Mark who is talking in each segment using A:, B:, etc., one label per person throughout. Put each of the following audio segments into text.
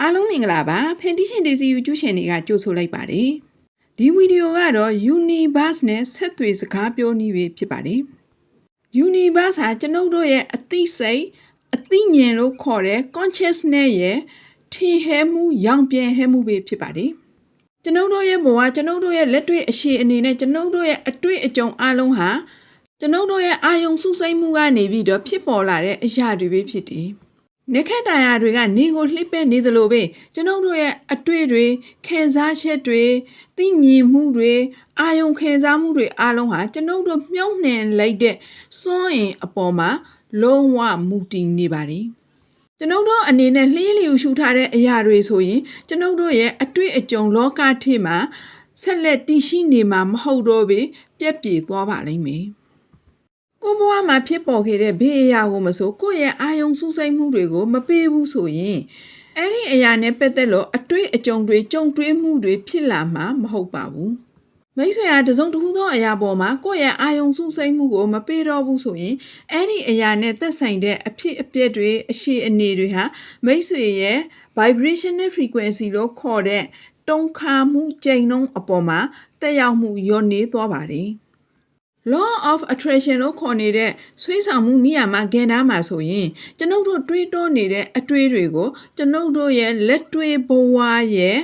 A: အားလုံးမင်္ဂလာပါဖန်တီရှင်ဒေစီယူကျူးရှင်တွေကကြိုဆိုလိုက်ပါတယ်ဒီဗီဒီယိုကတော့ Universe နဲ့ဆက်သွေစကားပြောနည်းပဲဖြစ်ပါတယ် Universe ဟာကျွန်ုပ်တို့ရဲ့အသိစိတ်အသိဉာဏ်လို့ခေါ်တဲ့ consciousness ရဲ့ထင်ဟဲမှုရောင်ပြန်ဟဲမှုပဲဖြစ်ပါတယ်ကျွန်ုပ်တို့ရဲ့ဘဝကျွန်ုပ်တို့ရဲ့လက်တွေ့အရှိအနေနဲ့ကျွန်ုပ်တို့ရဲ့အတွေ့အကြုံအလုံးဟာကျွန်ုပ်တို့ရဲ့အာယုံစုစိတ်မှုကနေပြီးတော့ဖြစ်ပေါ်လာတဲ့အရာတွေပဲဖြစ်တယ် နေခက်တရာတွေကနေကိုလှိပဲနေသလိုပဲကျွန်ုပ်တို့ရဲ့အတွေ့တွေခံစားချက်တွေသိမြင်မှုတွေအာယုံခံစားမှုတွေအားလုံးဟာကျွန်ုပ်တို့မြုံနှံလိုက်တဲ့စွန့်ရင်အပေါ်မှာလုံးဝမူတည်နေပါတယ်ကျွန်ုပ်တို့အနေနဲ့လှေးလျူရှုထားတဲ့အရာတွေဆိုရင်ကျွန်ုပ်တို့ရဲ့အတွေ့အကြုံလောကထစ်မှာဆက်လက်တည်ရှိနေမှာမဟုတ်တော့ဘဲပြက်ပြေသွားပါလိမ့်မယ် ကိုဘွားမှာဖြစ်ပေါ်ခဲ့တဲ့ဘေးအရာကိုမဆိုကိုယ့်ရဲ့အာယုံစူးစိမ့်မှုတွေကိုမပေးဘူးဆိုရင်အဲ့ဒီအရာနဲ့ပတ်သက်လို့အတွေ့အကြုံတွေကြုံတွေ့မှုတွေဖြစ်လာမှာမဟုတ်ပါဘူးမိတ်ဆွေဟာတစုံတစ်ခုသောအရာပေါ်မှာကိုယ့်ရဲ့အာယုံစူးစိမ့်မှုကိုမပေးတော့ဘူးဆိုရင်အဲ့ဒီအရာနဲ့သက်ဆိုင်တဲ့အဖြစ်အပျက်တွေအရှိအနေတွေဟာမိတ်ဆွေရဲ့ vibrational frequency လို့ခေါ်တဲ့တုံခါမှုကြိမ်နှုန်းအပေါ်မှာတက်ရောက်မှုညော့နေသွားပါတယ် law of attraction လို့ခေါ်နေတဲ့ဆွေးဆောင်မှုနေရာမှာဂန်တာမှာဆိုရင်ကျွန်ုပ်တို့တွေးတောနေတဲ့အတွေးတွေကိုကျွန်ုပ်တို့ရဲ့လက်တွေးဘဝရဲ့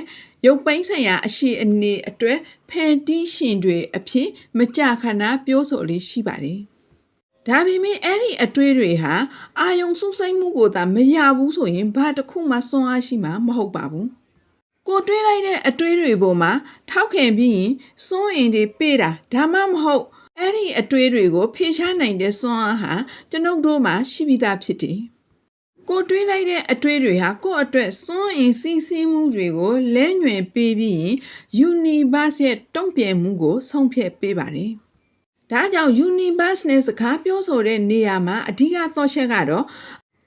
A: ရုပ်ပိုင်းဆိုင်ရာအရှိအနေအတွက်ဖန်တီးရှင်တွေအဖြစ်မကြခဏပြောဆိုလေးရှိပါတယ်။ဒါပေမဲ့အဲ့ဒီအတွေးတွေဟာအာယုံစုစိမ့်မှုကိုသာမရဘူးဆိုရင်ဘာတစ်ခုမှစွန့်အားရှိမှာမဟုတ်ပါဘူး။ကိုတွေးလိုက်တဲ့အတွေးတွေပေါ်မှာထောက်ခံပြီးရင်စွန့်ရင်တွေပေးတာဒါမှမဟုတ် အဲ့ဒီအတွေးတွေကိုဖေရှားနိုင်တဲ့စွမ်းအားဟာကျွန်ုပ်တို့မှာရှိပြီးသားဖြစ်တယ်။ကိုတွေးလိုက်တဲ့အတွေးတွေဟာကိုယ့်အတွက်စွန့်ရင်စီးဆင်းမှုတွေကိုလဲညွယ်ပေးပြီးရင် universe ရဲ့တုံ့ပြန်မှုကိုဆုံးဖြတ်ပေးပါတယ်။ဒါကြောင့် universe နဲ့စကားပြောဆိုတဲ့နေရာမှာအဓိကသောချက်ကတော့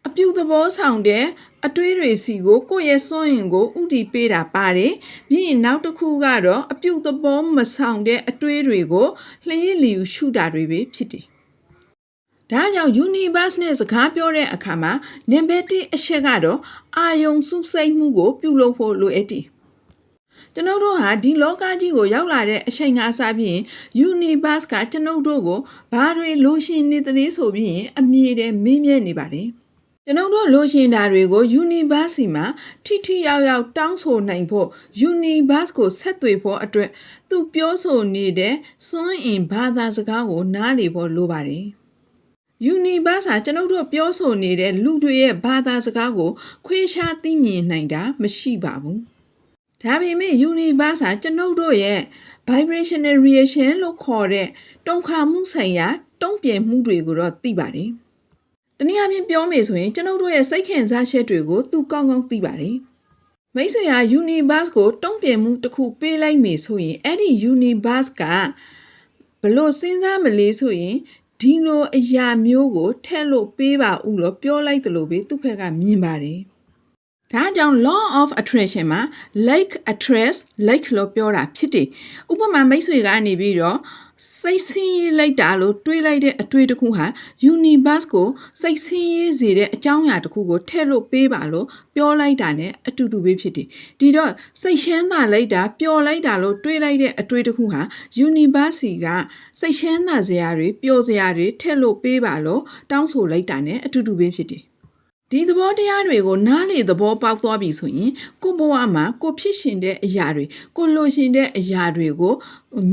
A: အပြုသဘောဆောင်တဲ့ အတွေးတွေစီကိုကိုယ့်ရဲ့စွန့်ရင်ကိုဥတီပေးတာပါတယ်။ပြီးရင်နောက်တစ်ခုကတော့အပြုသဘောမဆောင်တဲ့အတွေးတွေကိုလျှက်လျူရှုတာတွေပဲဖြစ်တယ်။ဒါကြောင့် universe နဲ့စကားပြောတဲ့အခါမှာ number 1အချက်ကတော့အာယုံစုစိတ်မှုကို ပြုလုပ်ဖို့လိုအပ်တယ်။ကျွန်ုပ်တို့ဟာဒီလောကကြီးကိုရောက်လာတဲ့အချိန်ကစပြီးရင် universe ကကျွန်ုပ်တို့ကိုဘာတွေလိုရှင်နေသလဲဆိုပြီးရင်အမြဲတမ်းမေးမြန်းနေပါတယ်။ ကျွန်ုပ်တို့လိုချင်တာတွေကို universe စီမှာထိထိရောက်ရောက်တောင်းဆိုနိုင်ဖို့ universe ကိုဆက်သွယ်ဖို့အတွက်သူပြောဆိုနေတဲ့စွန့်အင်ဘာသာစကားကို နားလည်ဖို့လိုပါတယ်။ universe ဟာကျွန်ုပ်တို့ပြောဆိုနေတဲ့လူတွေရဲ့ဘာသာစကားကို ခွေးခြားသိမြင်နိုင်တာမရှိပါဘူး။ဒါပေမဲ့ universe ဟာကျွန်ုပ်တို့ရဲ့ vibrational reaction လို့ခေါ်တဲ့တုံခါမှုဆိုင်ရာ တုံ့ပြန်မှုတွေကိုတော့သိပါတယ်။ တနည်းအားဖြင့်ပြောမယ်ဆိုရင်ကျွန်ုပ်တို့ရဲ့စိတ်ခံစားချက်တွေကိုသူကောင်းကောင်းသိပါတယ်။မိတ်ဆွေဟာ universe ကိုတုံ့ပြန်မှုတစ်ခုပေးလိုက်မယ်ဆိုရင်အဲ့ဒီ universe ကဘလို့စဉ်းစားမလဲဆိုရင်ဒီလိုအရာမျိုးကိုထည့်လို့ပေးပါဦးလို့ပြောလိုက်တယ်လို့ပဲသူ့ဘက်ကမြင်ပါတယ်။ဒါကြောင့် law of attraction မှာ like attracts like လို့ပြောတာဖြစ်တယ်။ဥပမာမိတ်ဆွေကနေပြီးတော့ စိတ်ဆင်းရဲလိုက်တာလို့တွေးလိုက်တဲ့အတွေ့တစ်ခုဟာ universe ကိုစိတ်ဆင်းရဲစေတဲ့အကြောင်းအရာတစ်ခုကိုထည့်လို့ပေးပါလို့ပြောလိုက်တာ ਨੇ အတူတူပဲဖြစ်တယ်။ဒီတော့စိတ်ချမ်းသာလိုက်တာပျော်လိုက်တာလို့တွေးလိုက်တဲ့အတွေ့တစ်ခုဟာ universe ကစိတ်ချမ်းသာစရာတွေပျော်စရာတွေထည့်လို့ပေးပါလို့တောင်းဆိုလိုက်တာ ਨੇ အတူတူပဲဖြစ်တယ်။ ဒီသဘောတရားတွေကိုနားလေသဘောပေါက်သွားပြီဆိုရင်ကိုယ့်ဘဝမှာကိုယ်ဖြစ်ရှင်တဲ့အရာတွေကိုယ်လိုရှင်တဲ့အရာတွေကို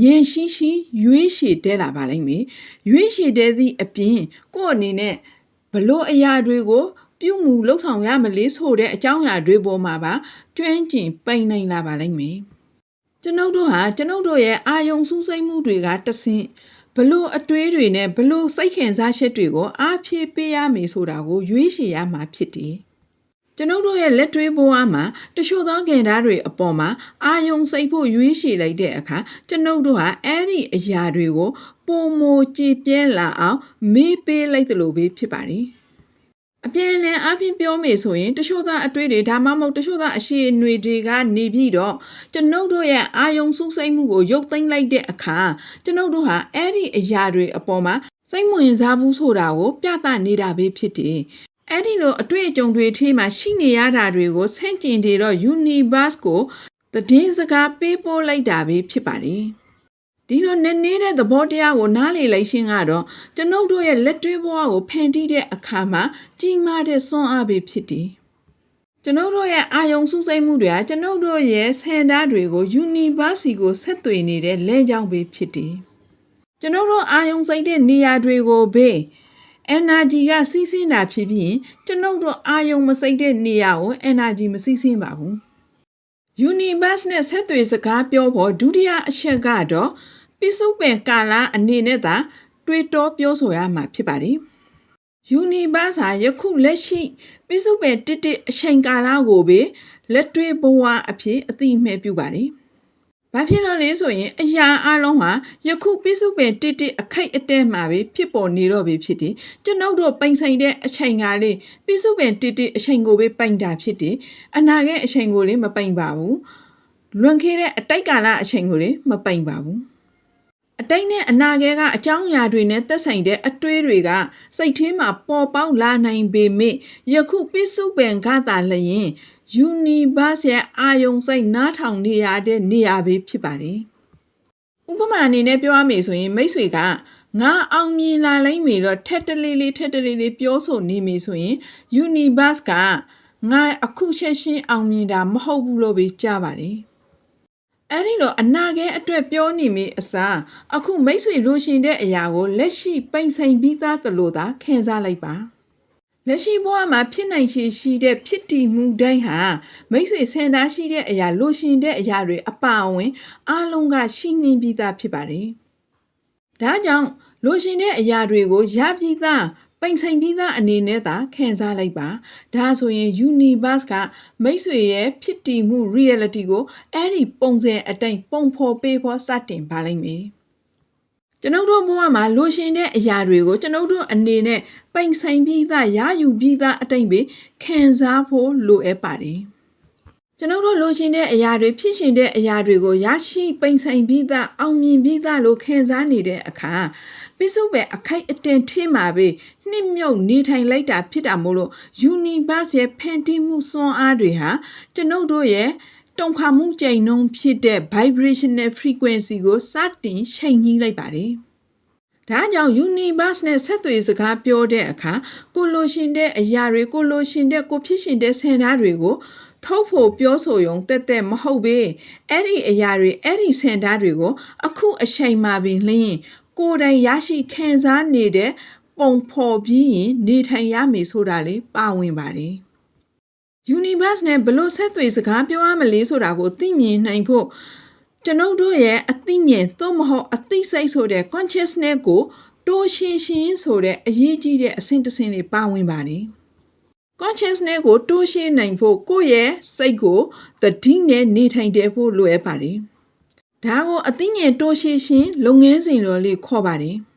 A: ဉာဏ်ရှိရှိရွေးရှည်တဲလာပါလိမ့်မယ်ရွေးရှည်တဲသည့်အပြင်ကိုယ့်အနေနဲ့ဘလို့အရာတွေကိုပြုမှုလှုပ်ဆောင်ရမလဲဆိုတဲ့အကြောင်းအရာတွေပေါ်မှာပါကျွမ်းကျင်ပိန်နိုင်လာပါလိမ့်မယ်ကျွန်ုပ်တို့ဟာကျွန်ုပ်တို့ရဲ့အာယုံစူးစိမ့်မှုတွေကတဆင့် ဘလို့အတွေးတွေနဲ့ဘလို့စိတ်ခံစားချက်တွေကိုအားဖြည့်ပေးရမယ်ဆိုတာကိုရွေးချယ်ရမှာဖြစ်တယ်။ကျွန်ုပ်တို့ရဲ့လက်တွေးဘဝမှာတချို့သောကဏ္ဍတွေအပေါ်မှာအာယုံစိတ်ဖို့ရွေးချယ်လိုက်တဲ့အခါကျွန်ုပ်တို့ဟာအဲ့ဒီအရာတွေကိုပုံမကြည်ပြဲလာအောင်မေးပေးလိုက်သလိုပဲဖြစ်ပါတယ်။ အပြန်အလှန်အပြင်ပြောမယ်ဆိုရင်တချို့သောအတွေ့တွေဒါမှမဟုတ်တချို့သောအရှိအနွေတွေကနေပြီးတော့ကျွန်ုပ်တို့ရဲ့အာယုံစုစိတ်မှုကိုရုပ်သိမ်းလိုက်တဲ့အခါကျွန်ုပ်တို့ဟာအဲ့ဒီအရာတွေအပေါ်မှာစိတ်ဝင်စားဘူးဆိုတာကိုပြသနေတာပဲဖြစ်တယ်အဲ့ဒီလိုအတွေ့အကြုံတွေထဲမှာရှိနေရတာတွေကိုဆန့်ကျင်နေတော့ universe ကိုသတင်းစကားပေးပို့လိုက်တာပဲဖြစ်ပါတယ် ဒီလိုနည်းနည်းတဲ့သဘောတရားကိုနားလေလိုက်ခြင်းကတော့ကျွန်ုပ်တို့ရဲ့လက်တွေ့ဘဝကိုဖန်တီးတဲ့အခါမှာကြီးမားတဲ့စွမ်းအားပဲဖြစ်တယ်ကျွန်ုပ်တို့ရဲ့အာယုံစူးစိတ်မှုတွေကကျွန်ုပ်တို့ရဲ့ဆန္ဒတွေကို universe ကိုဆက်သွယ်နေတဲ့လဲကြောင်းပဲဖြစ်တယ်ကျွန်ုပ်တို့အာယုံစိတ်တဲ့နေရာတွေကိုဘေး energy ကစီးဆင်းတာဖြစ်ပြီးရင်ကျွန်ုပ်တို့အာယုံမစိတ်တဲ့နေရာကို energy မစီးဆင်းပါဘူး universe နဲ့ဆက်သွယ်စကားပြောဖို့ဒုတိယအချက်ကတော့ ပိစုပင်ကာလအနေနဲ့သာ တွေးတောပြောဆိုရမှာဖြစ်ပါတယ် universe ဟာယခုလက်ရှိပိစုပင်တစ်တစ်အချိန်ကာလကိုပဲလက်တွေ့ဘဝအဖြစ်အသိအမှတ်ပြုပါတယ်ဘာဖြစ်လို့လဲဆိုရင်အရာအလုံးဟာယခုပိစုပင်တစ်တစ်အခိုက်အတန့်မှာပဲဖြစ်ပေါ်နေတော့ပြီဖြစ်တယ်ကျွန်ုပ်တို့ပိုင်ဆိုင်တဲ့အချိန်ကလေးပိစုပင်တစ်တစ်အချိန်ကိုပဲပိုင်တာဖြစ်တယ်အနာဂတ်အချိန်ကိုလည်းမပိုင်ပါဘူးလွန်ခဲ့တဲ့အတိုက်ကာလအချိန်ကိုလည်းမပိုင်ပါဘူး အတိတ်နဲ့အနာဂတ်ကအကြောင်းအရာတွေနဲ့သက်ဆိုင်တဲ့အတွေးတွေကစိတ်ထဲမှာပေါ်ပေါက်လာနိုင်ပေမဲ့ယခုပိစုပင်ကသာလျင် universe ရဲ့အာယုံစိတ်နားထောင်နေရတဲ့နေရာပဲဖြစ်ပါတယ်။ဥပမာအနေနဲ့ပြောရမယ်ဆိုရင်မိတ်ဆွေကငါအောင်မြင်လာလိမ့်မယ်တော့ထက်တလေးလေးထက်တလေးလေးပြောဆိုနေပြီဆိုရင် universe ကငါအခုချက်ချင်းအောင်မြင်တာမဟုတ်ဘူးလို့ပဲကြားပါတယ်။ အဲ့ဒီလိုအနာဂတ်အတွက်ပြောနေမိအစားအခုမိတ်ဆွေလိုရှင်တဲ့အရာကိုလက်ရှိပိန်ဆိုင်ပြီးသားသလိုသာခံစားလိုက်ပါလက်ရှိဘဝမှာဖြစ်နိုင်ချေရှိတဲ့ဖြစ်တည်မှုတိုင်းဟာမိတ်ဆွေဆန္ဒရှိတဲ့အရာလိုရှင်တဲ့အရာတွေအပါအဝင်အားလုံးကရှိနှင်းပြီးသားဖြစ်ပါတယ်ဒါကြောင့်လိုရှင်တဲ့အရာတွေကိုရပြီးသား ပိန်ဆိုင်ပြီးသားအနေနဲ့သာခံစားလိုက်ပါဒါဆိုရင် universe ကမိတ်ဆွေရဲ့ဖြစ်တည်မှု reality ကိုအဲ့ဒီပုံစံအတိုင်းပုံဖော်ပေးဖို့စတင်ပါလိမ့်မယ်ကျွန်ုပ်တို့ဘဝမှာလိုရှင်တဲ့အရာတွေကိုကျွန်ုပ်တို့အနေနဲ့ပိန်ဆိုင်ပြီးသားရယူပြီးသားအတိုင်းပဲခံစားဖို့လိုအပ်ပါတယ် ကျွန်ုပ်တို့လိုချင်တဲ့အရာတွေဖြစ်ရှင်တဲ့အရာတွေကိုရရှိပိန်ဆိုင်ပြီးသားအောင်မြင်ပြီးသားလို့ခံစားနေတဲ့အခါပိစုပဲအခိုက်အတန့်ထင်းမှာပဲနှစ်မြုပ်နေထိုင်လိုက်တာဖြစ်တာမို့လို့ universe ရဲ့ဖန်တီးမှုစွမ်းအားတွေဟာကျွန်ုပ်တို့ရဲ့တုံခါမှုကြိမ်နှုန်းဖြစ်တဲ့ vibrational frequency ကိုစတင်ချိန်ညှိလိုက်ပါတယ်ဒါကြောင့် universe နဲ့ဆက်သွယ်စကားပြောတဲ့အခါကိုလိုရှင်တဲ့အရာတွေကိုလိုရှင်တဲ့ကိုဖြစ်ရှင်တဲ့ဆန္ဒတွေကို ထုတ်ဖို့ပြောဆိုရုံတက်တက်မဟုတ်ပဲအဲ့ဒီအရာတွေအဲ့ဒီစင်တာတွေကို အခုအချိန်မှပင်လျင်ကိုယ်တိုင်ရရှိခံစားနေတဲ့ပုံဖော်ပြီးရင်နေထိုင်ရမယ်ဆိုတာလေးပါဝင်ပါတယ် universe နဲ့ဘလို့ဆက်သွယ်စကားပြောရမလဲဆိုတာကိုသိမြင်နိုင်ဖို့ကျွန်ုပ်တို့ရဲ့အသိဉာဏ်သို့မဟုတ်အသိစိတ်ဆိုတဲ့ consciousness ကိုတိုးရှင်းရှင်းဆိုတဲ့အရေးကြီးတဲ့အဆင့်တစ်ဆင့်တွေပါဝင်ပါတယ်။ consciousness ကိုတိုးရှင်းနိုင်ဖို့ကိုယ့်ရဲ့စိတ်ကိုသတိနဲ့နေထိုင်တဲ့ဖို့လိုအပ်ပါတယ်။ဒါကိုအသိဉာဏ်တိုးရှင်းရှင်လုပ်ငန်းစဉ်လိုလေးခေါ်ပါတယ်။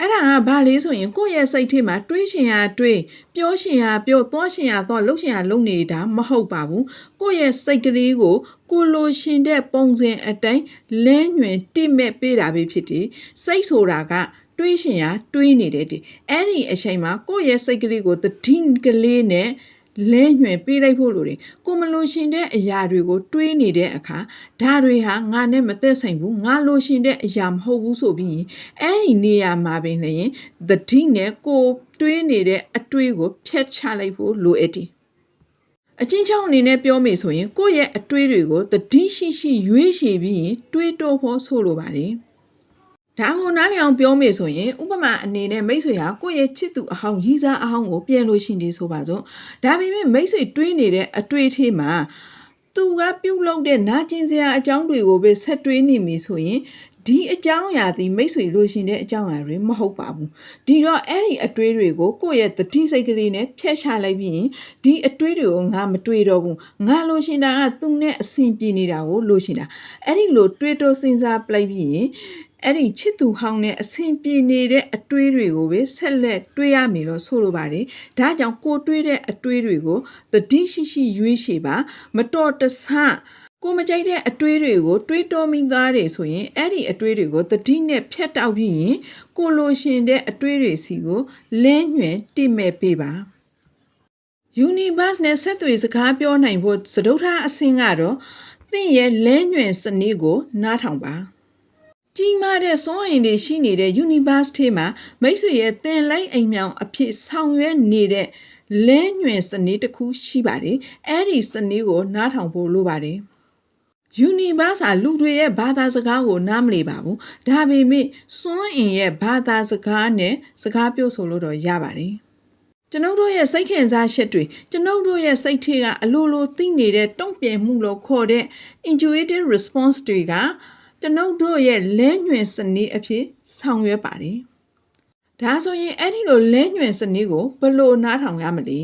A: အဲ့ဒါကဘာလဲဆိုရင်ကိုယ့်ရဲ့စိတ်ထဲမှာတွေးရှင်ရတွေးပြောရှင်ရပြောသွားရှင်ရသွားလှုပ်ရှင်ရလှုပ်နေတာမဟုတ်ပါဘူးကိုယ့်ရဲ့စိတ်ကလေးကိုကိုလိုရှင်တဲ့ပုံစံအတိုင်းလဲညွင်တိမဲ့ပေးတာပဲဖြစ်တယ်စိတ်ဆိုတာက တွေးရှင်ရတွေးနေတဲ့တည်းအဲ့ဒီအချိန်မှာကိုယ့်ရဲ့စိတ်ကလေးကိုတတိကလေးနဲ့လဲညွှန်ပေးလိုက်ဖို့လိုတယ်ကိုမလို့ရှင်တဲ့အရာတွေကိုတွေးနေတဲ့အခါဒါတွေဟာငါနဲ့မသက်ဆိုင်ဘူးငါလို့ရှင်တဲ့အရာမဟုတ်ဘူးဆိုပြီးအဲ့ဒီနေရာမှာပင်လည်းတတိနဲ့ကိုတွေးနေတဲ့အတွေးကိုဖျက်ချလိုက်ဖို့လိုအပ်တယ်အချင်းချောင်းအနေနဲ့ပြောမိဆိုရင်ကိုယ့်ရဲ့အတွေးတွေကိုတတိရှိရှိရွေးချယ်ပြီးရင်တွေးတောဖို့ဆိုလိုပါတယ်။ ဒါကိုနားလည်အောင်ပြောမေဆိုရင်ဥပမာအနေနဲ့မိတ်ဆွေဟာကိုယ့်ရဲ့ချစ်သူအဟောင်းရီးစားအဟောင်းကိုပြန်လို့ရှင်ဒီဆိုပါစို့ဒါပေမဲ့မိတ်ဆွေတွေးနေတဲ့အတွေ့အထိမှာသူကပြုတ်လောက်တဲ့နာကျင်စရာအကြောင်းတွေကိုပဲဆက်တွေးနေပြီဆိုရင်ဒီအကြောင်းအရာသည်မိတ်ဆွေလို့ရှင်တဲ့အကြောင်းအရာတွေမဟုတ်ပါဘူးဒီတော့အဲ့ဒီအတွေးတွေကိုကိုယ့်ရဲ့တတိစိတ်ကလေးနဲ့ဖျက်ချလိုက်ပြီးရင်ဒီအတွေးတွေကိုငါမတွေးတော့ဘူးငါလို့ရှင်တာကသူနဲ့အဆင်ပြေနေတာကိုလို့ရှင်တာအဲ့ဒီလိုတွေးတော့စဉ်းစားပလိုက်ပြီးရင် အဲ့ဒီချစ်သူဟောင်းနဲ့အဆင်ပြေနေတဲ့အတွေးတွေကိုပဲဆက်လက်တွေးရမယ်လို့ဆိုလိုပါတယ်။ဒါကြောင့်ကိုတွေးတဲ့အတွေးတွေကိုတတိရှိရှိရွေးချယ်ပါမတော်တဆကိုမကြိုက်တဲ့အတွေးတွေကိုတွေးတောမိသားတယ်ဆိုရင်အဲ့ဒီအတွေးတွေကိုတတိနဲ့ဖြတ်တောက်ပြီးရင်ကိုလိုရှင်တဲ့အတွေးတွေစီကိုလဲညွှန်တိမဲ့ပေးပါ universe နဲ့ဆက်သွယ်စကားပြောနိုင်ဖို့သဒုထာအဆင့်ကတော့သင်ရဲ့လဲညွင်စနစ်ကိုနားထောင်ပါ ကြီးမားတဲ့စွမ်းအင်တွေရှိနေတဲ့ universe ထဲမှာမိတ်ဆွေရဲ့သင်လိုက်အိမ်မြောင်အဖြစ်ဆောင်ရွက်နေတဲ့လဲညွင်စနစ်တစ်ခုရှိပါတယ်အဲ့ဒီစနစ်ကိုနားထောင်ဖို့လိုပါတယ် universe ဟာလူတွေရဲ့ဘာသာစကားကိုနားမလည်ပါဘူးဒါပေမဲ့စွမ်းအင်ရဲ့ဘာသာစကားနဲ့စကားပြောဆိုလို့တော့ရပါတယ်ကျွန်ုပ်တို့ရဲ့စိတ်ခံစားချက်တွေကျွန်ုပ်တို့ရဲ့စိတ်ထဲကအလိုလိုသိနေတဲ့တုံ့ပြန်မှုလို့ခေါ်တဲ့ intuitive response တွေက ကျွန်ုပ်တို့ရဲ့လဲညွင်စနစ်အဖြစ်ဆောင်ရွက်ပါတယ်ဒါဆိုရင်အဲ့ဒီလိုလဲညွင်စနစ်ကိုဘယ်လိုနားထောင်ရမလဲ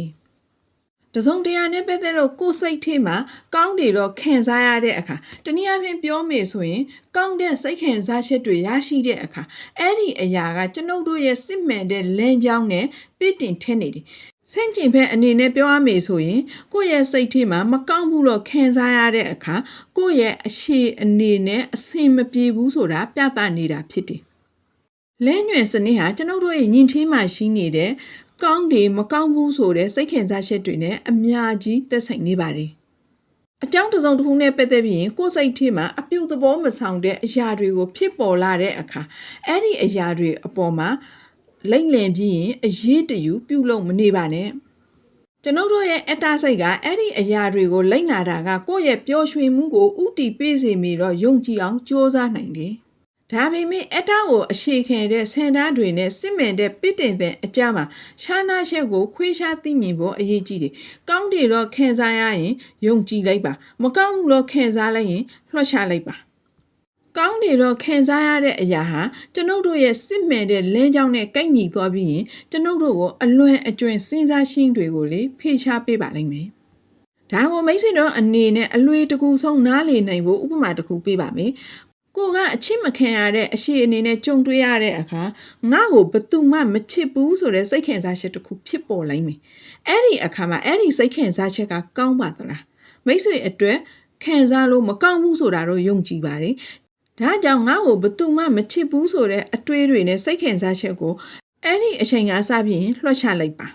A: တစုံတရာနဲ့ပတ်သက်လို့ကိုယ်စိတ်ထဲမှာကောင်းတယ်တော့ခံစားရတဲ့အခါတနည်းအားဖြင့်ပြောမယ်ဆိုရင် ကောင်းတဲ့စိတ်ခံစားချက်တွေရရှိတဲ့အခါအဲ့ဒီအရာကကျွန်ုပ်တို့ရဲ့စစ်မှန်တဲ့လမ်းကြောင်းနဲ့ပြည့်တင်ထက်နေတယ် ဆန့်ကျင်ဘက်အနေနဲ့ပြောရမယ်ဆိုရင်ကိုယ့်ရဲ့စိတ်ထဲမှာမကောင်းဘူးလို့ခံစားရတဲ့အခါကိုယ့်ရဲ့အရှိအနေနဲ့အဆင်မပြေဘူးဆိုတာပြသနေတာဖြစ်တယ်။လဲညွင်စနစ်ဟာကျွန်ုပ်တို့ရဲ့ညင်ချင်းမှာရှိနေတဲ့ကောင်းတယ်မကောင်းဘူးဆိုတဲ့စိတ်ခံစားချက်တွေနဲ့အများကြီးသက်ဆိုင်နေပါတယ်။အကြောင်းတစ်စုံတစ်ခုနဲ့ပတ်သက်ပြီးရင်ကိုယ်စိတ်ထဲမှာအပြုတ်သဘောမဆောင်တဲ့အရာတွေကိုဖြစ်ပေါ်လာတဲ့အခါအဲ့ဒီအရာတွေအပေါ်မှာ လိမ့်လင်ပြီးရင်အရေးတယူပြုတ်လို့မနေပါနဲ့ကျွန်ုပ်တို့ရဲ့အတ္တစိတ်ကအဲ့ဒီအရာတွေကိုလိမ့်နာတာကကိုယ့်ရဲ့ပျော်ရွှင်မှုကိုဥတီပေးစေမိတော့ယုံကြည်အောင်ကြိုးစားနိုင်တယ်ဒါပေမဲ့အတ္တကိုအရှိခံတဲ့ဆန္ဒတွေနဲ့စစ်မှန်တဲ့ပစ်တင်တဲ့အကြမှာရှားနာချက်ကိုခွေးရှားသိမြင်ဖို့အရေးကြီးတယ်။ကောင်းတယ်တော့ခံစားရရင်ယုံကြည်လိုက်ပါ။မကောင်းဘူးတော့ခံစားလိုက်ရင်လွှတ်ချလိုက်ပါ။ ကောင်းတယ်တော့ခံစားရတဲ့အရာဟာကျွန်ုပ်တို့ရဲ့စစ်မှန်တဲ့လမ်းကြောင်းနဲ့ကိုက်ညီသွားပြီးရင်ကျွန်ုပ်တို့ကိုအလွန်အကျွံစဉ်းစားရှင်းတွေကိုလေဖေရှားပေးပါလိမ့်မယ်။ဒါကိုမိတ်ဆွေတို့အနေနဲ့အလွေတကူဆုံးနားလေနိုင်ဖို့ဥပမာတစ်ခုပေးပါမယ်ကိုကအချစ်မခံရတဲ့အရှိအနေနဲ့ကြုံတွေ့ရတဲ့အခါငါ့ကိုဘသူမှမချစ်ဘူးဆိုတဲ့စိတ်ခံစားချက်တစ်ခုဖြစ်ပေါ်လိုက်မယ်။အဲ့ဒီအခါမှာအဲ့ဒီစိတ်ခံစားချက်ကကောင်းပါသလား။မိတ်ဆွေအတွက်ခံစားလို့မကောင်းဘူးဆိုတာတော့ယုံကြည်ပါတယ်။ ဒါကြောင့်ငါ့ကိုဘသူမှမချစ်ဘူးဆိုတဲ့အတွေးတွေနဲ့စိတ်ခံစားချက်ကိုအဲ့ဒီအချိန်ကစပြီးရင်လွှတ်ချလိုက်ပါ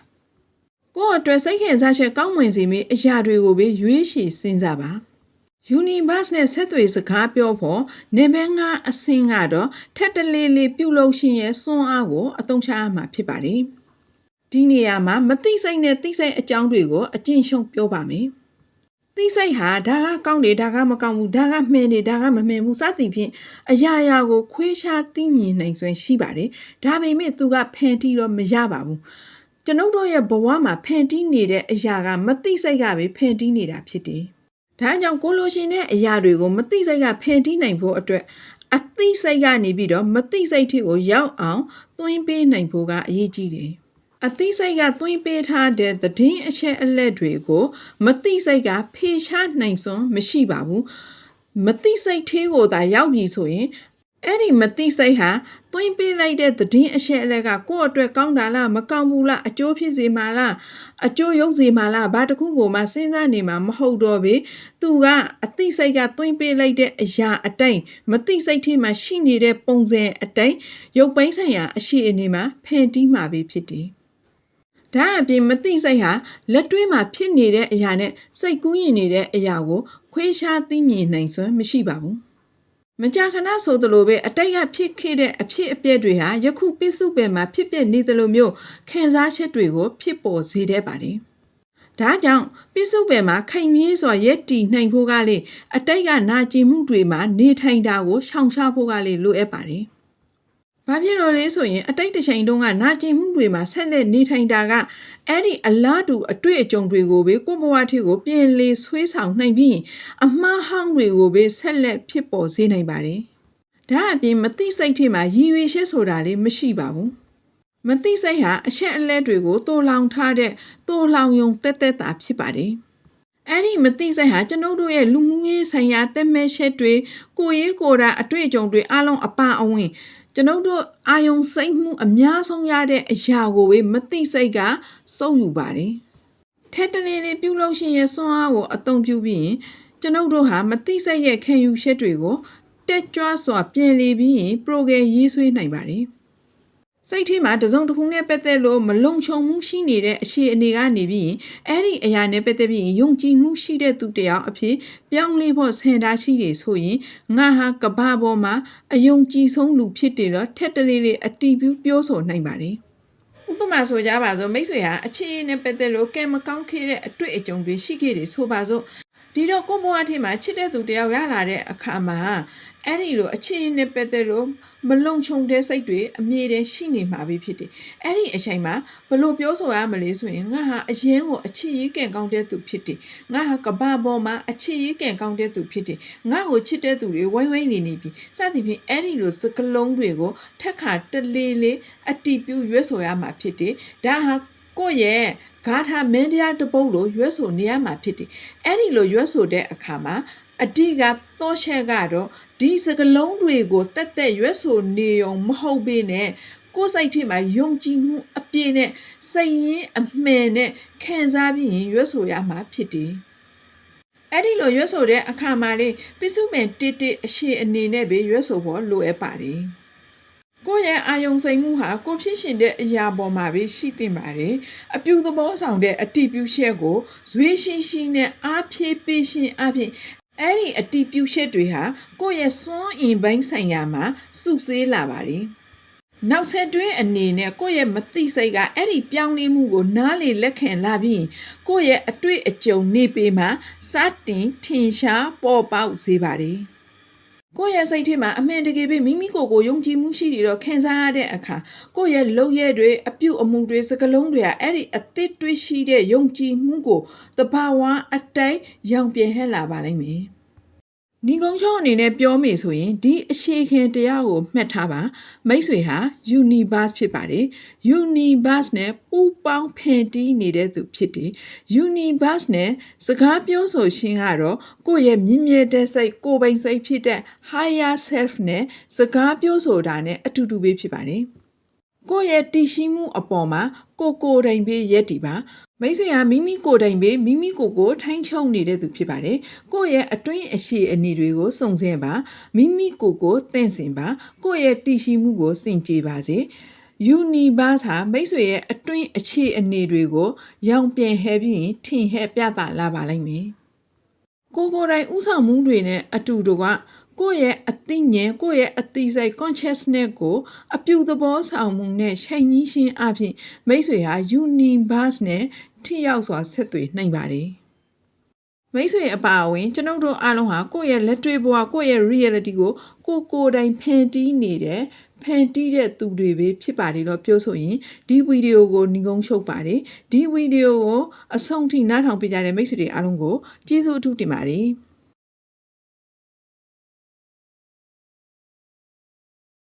A: ။ကိုယ့်အတွက်စိတ်ခံစားချက်ကောင်းမွန်စေမယ့်အရာတွေကိုပဲရွေးချယ်စဉ်းစားပါ။ Universe နဲ့ဆက်သွယ်စကားပြောဖို့နေဘန်းကအဆင့်ကတော့ထက်တလေးလေးပြုတ်လို့ရှိရဲ့စွမ်းအားကိုအသုံးချရမှာဖြစ်ပါတယ်။ဒီနေရာမှာမသိစိတ်နဲ့သိစိတ်အကြောင်းတွေကိုအကျဉ်းချုပ်ပြောပါမယ်။ သိစိတ်ဟာဒါကကောင်းတယ်ဒါကမကောင်းဘူးဒါကမှန်တယ်ဒါကမမှန်ဘူးစသဖြင့်အရာရာကိုခွဲခြားသိမြင်နိုင်စွမ်းရှိပါတယ်။ဒါပေမဲ့သူကဖန်တီးတော့မရပါဘူး။ကျွန်ုပ်တို့ရဲ့ဘဝမှာဖန်တီးနေတဲ့အရာကမသိစိတ်ကပဲဖန်တီးနေတာဖြစ်တယ်။ဒါကြောင့်ကိုလိုရှင်တဲ့အရာတွေကိုမသိစိတ်ကဖန်တီးနိုင်ဖို့အတွက်အသိစိတ်ကနေပြီးတော့မသိစိတ်ထိကိုရောက်အောင်သွင်းပေးနိုင်ဖို့ကအရေးကြီးတယ်။ အသိစိတ်ကသွင်းပေးထားတဲ့သတင်းအချက်အလက်တွေကို မသိစိတ်ကဖေရှားနိုင်စွမ်းမရှိပါဘူး။မသိစိတ်သေးကိုသာရောက်ပြီဆိုရင်အဲ့ဒီမသိစိတ်ဟာသွင်းပေးလိုက်တဲ့သတင်းအချက်အလက်ကကိုယ့်အတွက်ကောင်းတာလားမကောင်းဘူးလားအကျိုးဖြစ်စေမှာလားအကျိုးရုပ်စေမှာလားဘာတစ်ခုကိုမှစဉ်းစားနေမှာမဟုတ်တော့ပေသူကအသိစိတ်ကသွင်းပေးလိုက်တဲ့အရာအတိုင်းမသိစိတ်ထဲမှာရှိနေတဲ့ပုံစံအတိုင်းရုပ်ပိုင်းဆိုင်ရာ အရှိအနေမှာဖန်တီးမှာပဲဖြစ်တယ် ဒါအပြင်မသိစိတ်ဟာလက်တွဲမှာဖြစ်နေတဲ့အရာနဲ့စိတ်ကူးရင်နေတဲ့အရာကိုခွေးရှားသိမြင်နိုင်စွမ်းမရှိပါဘူးမကြာခဏဆိုသလိုပဲအတိတ်ကဖြစ်ခဲ့တဲ့အဖြစ်အပျက်တွေဟာယခုပစ္စုပန်မှာဖြစ်ပျက်နေသလိုမျိုးခံစားချက်တွေကိုဖြစ်ပေါ်စေတတ်ပါတယ်။ဒါကြောင့်ပစ္စုပန်မှာခိုင်မြဲစွာရက်တည်နိုင်ဖို့ကလေအတိတ်ကနာကျင်မှုတွေမှာနေထိုင်တာကိုရှောင်ရှားဖို့ကလေလိုအပ်ပါတယ်။ ဘာဖြစ်လို့လဲဆိုရင်အတိတ်တစ်ချိန်တုန်းကနာကျင်မှုတွေမှာဆက်လက်နေထိုင်တာကအဲ့ဒီအလားတူအတွေ့အကြုံတွေကိုပဲကိုယ့်ဘဝထီကိုပြင်လေဆွေးဆောင်နိုင်ပြီးအမှားဟောင်းတွေကိုပဲဆက်လက်ဖြစ်ပေါ်စေနိုင်ပါတယ်။ဒါအပြင်မသိစိတ်ထဲမှာရည်ရွယ်ချက်ဆိုတာလေးမရှိပါဘူး။မသိစိတ်ဟာအချက်အလက်တွေကိုတိုးလောင်ထားတဲ့တိုးလောင်ယုံတက်တက်တာဖြစ်ပါတယ်။အဲ့ဒီမသိစိတ်ဟာကျွန်ုပ်တို့ရဲ့လူမှုရေးဆိုင်ရာတက်မဲ့ချက်တွေကိုရေးကိုယ်တာအတွေ့အကြုံတွေအလုံးအပအဝင် ကျွန်ုပ်တို့အာယုံစိတ်မှုအများဆုံးရတဲ့အရာကိုပဲမသိစိတ်ကစုပ်ယူပါတယ်။ထက်တနေလေးပြုလို့ရှိရင်စွမ်းအားကိုအသုံးပြုပြီးရင်ကျွန်ုပ်တို့ဟာမသိစိတ်ရဲ့ခံယူချက်တွေကိုတက်ကြွစွာပြင်လေပြီးရင်ပရိုဂရမ်ရေးဆွဲနိုင်ပါတယ်။ စိတ်ထဲမှာတစ်စုံတစ်ခုနဲ့ပတ်သက်လို့မလုံခြုံမှုရှိနေတဲ့အရှိအနေကနေပြီးရင်အဲ့ဒီအရာနဲ့ပတ်သက်ပြီးရင်ယုံကြည်မှုရှိတဲ့သူတစ်ယောက်အဖြစ်ပြောင်းလဲဖို့ဆန္ဒရှိတယ်ဆိုရင်ငါဟာကမ္ဘာပေါ်မှာအယုံကြည်ဆုံးလူဖြစ်တယ်တော့ထက်တလေးလေးအတီးပြူပြောဆိုနိုင်ပါတယ်ဥပမာဆိုကြပါစို့မိတ်ဆွေဟာအခြေအနေနဲ့ပတ်သက်လို့ကဲမကောင်းခဲ့တဲ့အတွေ့အကြုံတွေရှိခဲ့တယ်ဆိုပါစို့ ဒီတော့ကိုယ့်ဘဝထဲမှာချစ်တဲ့သူတယောက်ရလာတဲ့အခါမှာအဲ့ဒီလိုအခြေအနေနဲ့ပတ်သက်လို့မလုံခြုံတဲ့စိတ်တွေအမြဲတမ်းရှိနေမှာပဲဖြစ်တယ်။အဲ့ဒီအချိန်မှာဘလို့ပြောဆိုရမလဲဆိုရင်ငါဟာအရင်ကိုအချစ်ရေးကံကောင်းတဲ့သူဖြစ်တယ်။ငါဟာကဘာပေါ်မှာအချစ်ရေးကံကောင်းတဲ့သူဖြစ်တယ်။ငါ့ကိုချစ်တဲ့သူတွေဝိုင်းဝိုင်းနေနေပြီ။စသဖြင့်အဲ့ဒီလိုစကလုံးတွေကိုထက်ခါတလေးလေးအတီးပြူရွတ်ဆိုရမှာဖြစ်တယ်။ဒါဟာ ကိုယ့်ရဲ့ဂါထာမင်းတရားတစ်ပုဒ်လိုရွတ်ဆိုနေရမှာဖြစ်တယ်။အဲ့ဒီလိုရွတ်ဆိုတဲ့အခါမှာအတိကသောချက်ကတော့ဒီစကလုံးတွေကိုတက်တက်ရွတ်ဆိုနေုံမဟုတ်ပေနဲ့ကိုယ်စိတ်ထဲမှာယုံကြည်မှုအပြည့်နဲ့စိတ်ရင်းအမှန်နဲ့ခံစားပြီးရင်ရွတ်ဆိုရမှာဖြစ်တယ်။အဲ့ဒီလိုရွတ်ဆိုတဲ့အခါမှာလေပိစုမဲ့တစ်တစ်အရှိအနေနဲ့ပဲရွတ်ဆိုဖို့လိုအပ်ပါတယ်။ ကိုယ့်ရဲ့အာယုံစိမ်မှုဟာကိုဖြစ်ရှင်တဲ့အရာပေါ်မှာပဲရှိသင့်ပါတယ်။အပြူသဘောဆောင်တဲ့အတီးပြူရှက်ကိုဇွေးရှိရှိနဲ့အားဖြည့်ပေးရှင်အပြင်အဲ့ဒီအတီးပြူရှက်တွေဟာကိုယ့်ရဲ့စွမ်းအင်ပိုင်းဆိုင်ရာမှာစုစည်းလာပါတယ်။နောက်ဆက်တွဲအနေနဲ့ကိုယ့်ရဲ့မသိစိတ်ကအဲ့ဒီပြောင်းလဲမှုကိုနားလေလက်ခံလာပြီးကိုယ့်ရဲ့အတွေ့အကြုံနေပေမှာစတင်ထင်ရှားပေါ်ပေါက်စေပါတယ်။ ကိုယ့်ရဲ့စိတ်ထဲမှာအမှန်တကယ်ပဲမိမိကိုယ်ကိုယုံကြည်မှုရှိနေတော့ခံစားရတဲ့အခါကိုယ့်ရဲ့လုပ်ရတွေအပြုတ်အမှုတွေစကလုံးတွေကအဲ့ဒီအသစ်တွေးရှိတဲ့ယုံကြည်မှုကိုတဘာဝအတိုင်းရောင်ပြန်ဟက်လာပါလိမ့်မယ်။ ညီကုန်းချောင်းအနေနဲ့ပြောမိဆိုရင်ဒီအရှိခင်တရားကိုမှတ်ထားပါမိတ်ဆွေဟာ universe ဖြစ်ပါတယ် universe နဲ့ပူးပေါင်းဖန်တီးနေတဲ့သူဖြစ်တယ် universe နဲ့စကားပြောဆိုခြင်းကတော့ကိုယ့်ရဲ့မြင့်မြတ်တဲ့စိတ်ကိုယ်ပိုင်စိတ်ဖြစ်တဲ့ higher self နဲ့စကားပြောဆိုတာနဲ့အတူတူပဲဖြစ်ပါတယ်ကိုယ့်ရဲ့တည်ရှိမှုအပေါ်မှာကိုကိုယ်တိုင်ပဲရက်တည်ပါ မိတ်ဆွေဟာမိမိကိုယ်တိုင်ပဲမိမိကိုယ်ကိုထိုင်းချုံနေတဲ့သူဖြစ်ပါတယ်ကိုယ့်ရဲ့အတွင်းအရှိအနေတွေကိုစုံစမ်းပါမိမိကိုယ်ကိုသင်စင်ပါကိုယ့်ရဲ့တည်ရှိမှုကိုစင်ကြယ်ပါစေ universe ဟာမိတ်ဆွေရဲ့အတွင်းအခြေအနေတွေကိုရောင်ပြန်ဟဲပြီးရင်ထင်ဟဲပြသလာပါလိမ့်မယ်ကိုယ်ကိုယ်တိုင်ဥဆောင်မှုတွေနဲ့အတူတူက ကိုယ့်ရဲ့အသိဉာဏ်ကိုယ့်ရဲ့အသိစိတ် consciousness ကိုအပြုသဘောဆောင်မှုနဲ့ချိန်ကြီးရှင်းအဖြစ်မိတ်ဆွေဟာ universe နဲ့ထိရောက်စွာဆက်သွယ်နိုင်ပါတယ်မိတ်ဆွေအပါအဝင်ကျွန်ုပ်တို့အားလုံးဟာကိုယ့်ရဲ့လက်တွေ့ဘဝကိုယ့်ရဲ့ reality ကိုကိုယ်ကိုယ်တိုင်ဖန်တီးနေတဲ့ဖန်တီးတဲ့သူတွေပဲဖြစ်ပါတယ်လို့ပြောဆိုရင်ဒီဗီဒီယိုကိုညီကုန်းချုပ်ပါတယ်ဒီဗီဒီယိုကိုအဆုံးထိနားထောင်ပေးကြတဲ့မိတ်ဆွေတွေအားလုံးကိုကျေးဇူးအထူးတင်ပါတယ်